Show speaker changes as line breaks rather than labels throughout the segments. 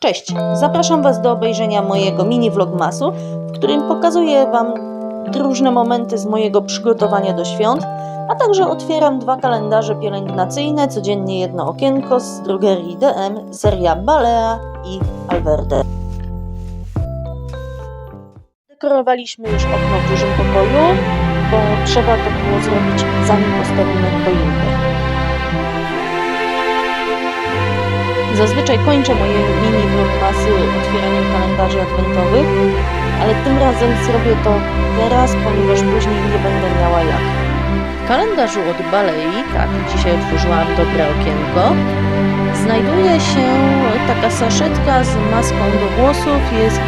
Cześć! Zapraszam Was do obejrzenia mojego mini vlogmasu, w którym pokazuję Wam różne momenty z mojego przygotowania do świąt, a także otwieram dwa kalendarze pielęgnacyjne, codziennie jedno okienko z drogerii DM, seria Balea i Alverde. Dekorowaliśmy już okno w dużym pokoju, bo trzeba to było zrobić zanim postawimy choinkę. Zazwyczaj kończę moje mini vlogmasy otwieraniem kalendarzy adwentowych, ale tym razem zrobię to teraz, ponieważ później nie będę miała jak. W kalendarzu od Balei, tak, dzisiaj otworzyłam dobre okienko, znajduje się taka saszetka z maską do włosów, jest,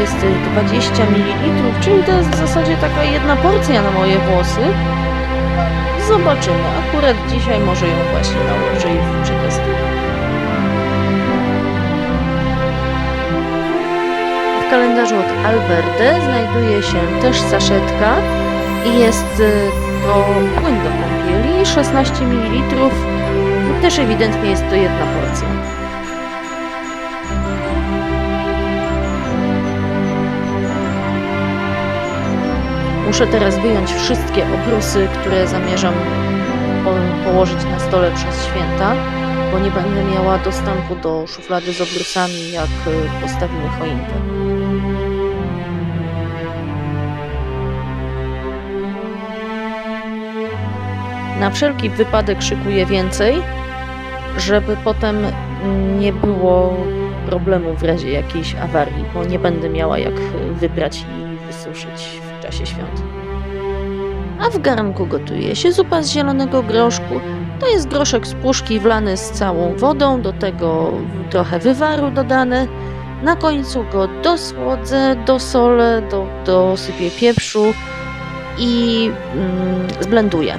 jest 20 ml, czyli to jest w zasadzie taka jedna porcja na moje włosy. Zobaczymy, akurat dzisiaj może ją właśnie nałożę i przetestuję. Kalendarzu od Alverde znajduje się też saszetka i jest y, to płyn do kąpieli 16 ml. Też ewidentnie jest to jedna porcja. Muszę teraz wyjąć wszystkie obrusy, które zamierzam po- położyć na stole przez święta, bo nie będę miała dostępu do szuflady z obrusami, jak y, postawimy choinkę. Na wszelki wypadek szykuję więcej, żeby potem nie było problemu w razie jakiejś awarii, bo nie będę miała jak wybrać i wysuszyć w czasie świąt. A w garnku gotuje się zupa z zielonego groszku. To jest groszek z puszki wlany z całą wodą, do tego trochę wywaru dodane. Na końcu go dosłodzę, dosolę, do, dosypię pieprzu i mm, zblenduję.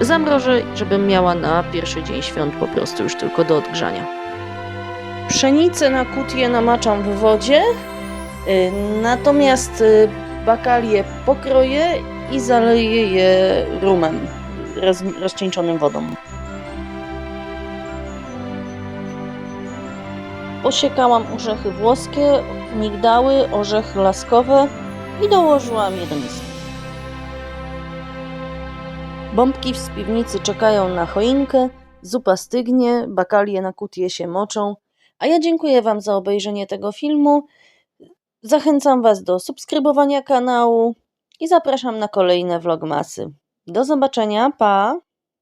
Zamrożę, żebym miała na pierwszy dzień świąt po prostu już tylko do odgrzania. Pszenicę na kutię namaczam w wodzie, y, natomiast y, bakalie pokroję i zaleję je rumem roz, rozcieńczonym wodą. Posiekałam orzechy włoskie, migdały, orzechy laskowe i dołożyłam je do miski. Bombki z piwnicy czekają na choinkę, zupa stygnie, bakalie na kutie się moczą, a ja dziękuję Wam za obejrzenie tego filmu. Zachęcam Was do subskrybowania kanału i zapraszam na kolejne vlogmasy. Do zobaczenia, pa!